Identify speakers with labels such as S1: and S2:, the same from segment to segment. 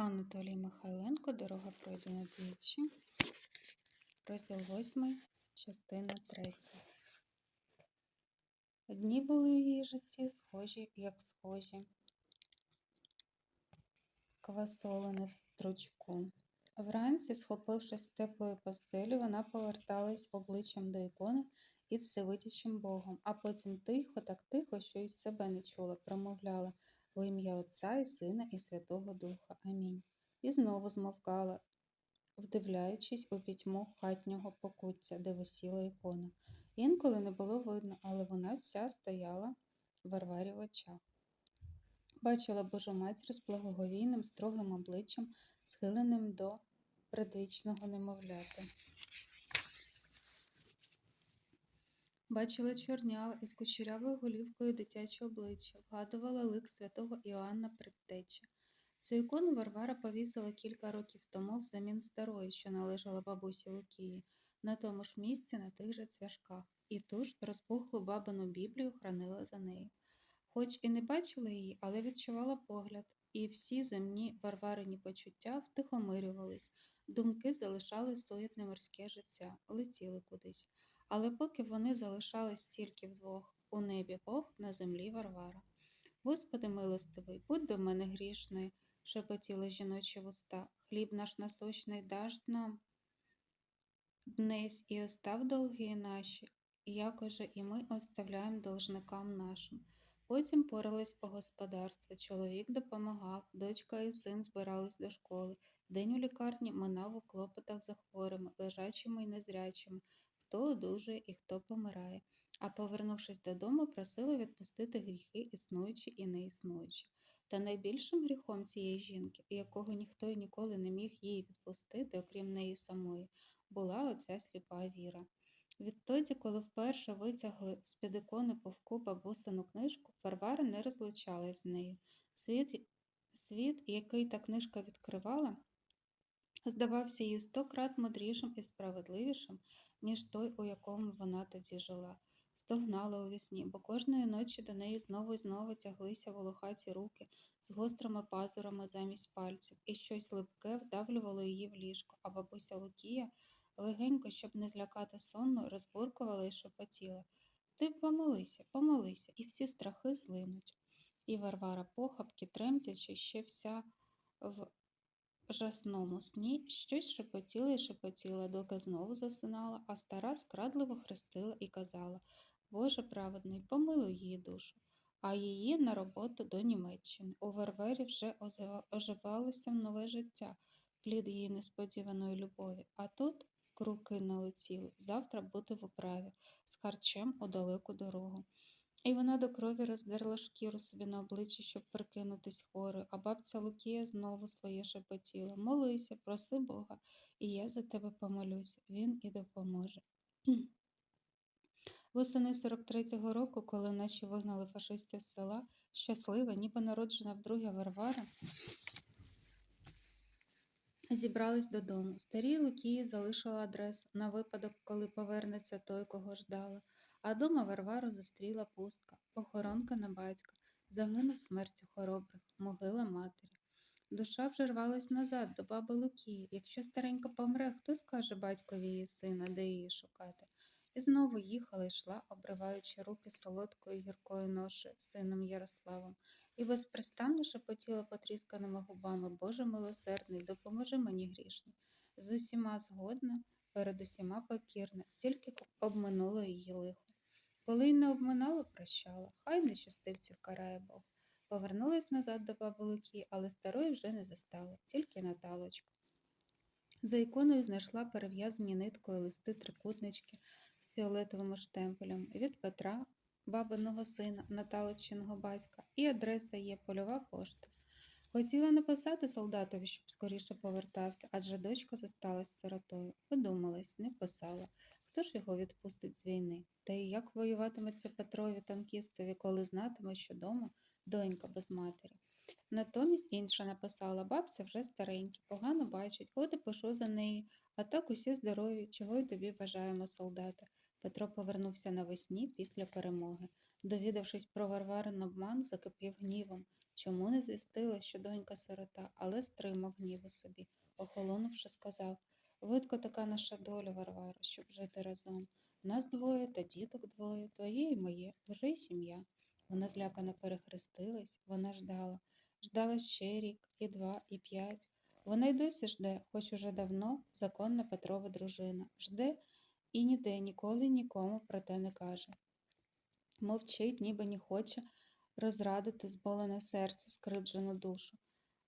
S1: Анатолій Михайленко Дорога пройдена двічі. Розділ 8, частина 3. Дні були її житті схожі, як схожі. Квасолини в стручку. Вранці, схопившись з теплої постелі, вона поверталась обличчям до ікони і всевидячим Богом, а потім тихо, так тихо, що й себе не чула, промовляла в ім'я Отця і Сина і Святого Духа. Амінь. І знову змовкала, вдивляючись у пітьму хатнього покуття, де висіла ікона. Інколи не було видно, але вона вся стояла Варварі в очах. Бачила Божу матір з благоговійним, строгим обличчям, схиленим до предвічного немовляти. Бачила чорняве із кучерявою голівкою дитяче обличчя, вгадувала лик святого Іоанна Предтечі. Цю ікону Варвара повісила кілька років тому взамін старої, що належала бабусі Лукії, на тому ж місці, на тих же цвяшках, і ту ж розпухлу бабину Біблію хранила за нею. Хоч і не бачила її, але відчувала погляд, і всі земні Варварині почуття втихомирювались, думки залишали суетне морське життя, летіли кудись. Але поки вони залишались тільки вдвох у небі Бог, на землі Варвара. Господи милостивий, будь до мене грішний, шепотіли жіночі вуста. Хліб наш насущний даж нам днесь і остав долги наші, якоже і ми оставляємо должникам нашим. Потім порались по господарству, чоловік допомагав, дочка і син збирались до школи. День у лікарні минав у клопотах за хворими, лежачими й незрячими, хто одужує і хто помирає. А повернувшись додому, просили відпустити гріхи, існуючі і неіснуючі. Та найбільшим гріхом цієї жінки, якого ніхто й ніколи не міг їй відпустити, окрім неї самої, була оця сліпа віра. Відтоді, коли вперше витягли з під ікони повку бабусину книжку, Варвара не розлучалась з нею. Світ, світ, який та книжка відкривала, здавався їй сто крат мудрішим і справедливішим, ніж той, у якому вона тоді жила. Стогнала у вісні, бо кожної ночі до неї знову і знову тяглися волохаті руки з гострими пазурами замість пальців, і щось липке вдавлювало її в ліжко, а бабуся Лукія легенько, щоб не злякати сонну, розбуркувала і шепотіла. Ти помолися, помолися, і всі страхи злинуть. І Варвара похапки, тремтячи, ще вся в жасному сні, щось шепотіла і шепотіла, доки знову засинала, а стара скрадливо хрестила і казала Боже праведний, помилуй її душу, а її на роботу до Німеччини. У Варварі вже оживалося нове життя, плід її несподіваної любові, а тут круки налетіли, завтра бути в управі, з харчем у далеку дорогу. І вона до крові роздерла шкіру собі на обличчі, щоб прикинутись хворою, а бабця Лукія знову своє шепотіла Молися, проси Бога, і я за тебе помолюся, він і допоможе. Восени 43-го року, коли наші вигнали фашистів з села, щаслива, ніби народжена вдруге Варвара, зібрались додому. Старій Лукії залишила адресу на випадок, коли повернеться той, кого ждала. А дома Варвару зустріла пустка, похоронка на батька, загинув смертю хоробрих, могила матері. Душа вже рвалась назад до баби Лукії. Якщо старенька помре, хто скаже батькові її сина, де її шукати? І знову їхала йшла, обриваючи руки солодкою гіркою ноші сином Ярославом, і безпрестанно шепотіла потрісканими губами Боже милосердний, допоможи мені грішні. З усіма згодна, перед усіма покірна, тільки обминуло її лихо. Коли й не обминало, прощала, хай нещастивців карає Бог. Повернулась назад до баби Луки, але старої вже не застала, тільки Наталочку. За іконою знайшла перев'язані ниткою листи трикутнички з фіолетовими штемпелем від Петра, бабиного сина, Наталичиного батька, і адреса є польова пошта. Хотіла написати солдатові, щоб скоріше повертався, адже дочка зосталась сиротою. Подумалась, не писала. Хто ж його відпустить з війни? Та й як воюватиметься Петрові танкістові, коли знатиме, що дома донька без матері? Натомість інша написала бабця вже старенькі, погано бачить, от і пишу за неї, а так усі здорові, чого й тобі бажаємо, солдата. Петро повернувся навесні після перемоги. Довідавшись про Варварин обман, закипів гнівом. Чому не звістила, що донька сирота, але стримав гнів у собі, охолонувши, сказав Видко така наша доля, Варвара, щоб жити разом. Нас двоє та діток двоє, твоє і моє, вже й сім'я. Вона злякано перехрестилась, вона ждала. Ждала ще рік, і два, і п'ять. Вона й досі жде, хоч уже давно законна Петрова дружина. Жде і ніде ніколи нікому про те не каже. Мовчить, ніби не хоче розрадити зболене серце, скриджену душу.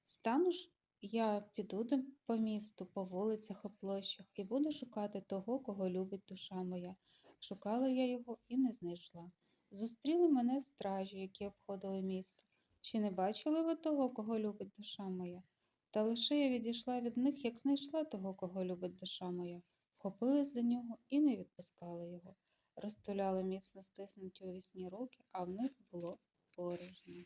S1: Встану ж, я піду по місту, по вулицях і площах і буду шукати того, кого любить душа моя. Шукала я його і не знайшла. Зустріли мене стражі, які обходили місто. Чи не бачили ви того, кого любить душа моя? Та лише я відійшла від них, як знайшла того, кого любить душа моя. Вхопилась за нього і не відпускали його. Розтуляли міцно стиснуті у вісні руки, а в них було порожньо.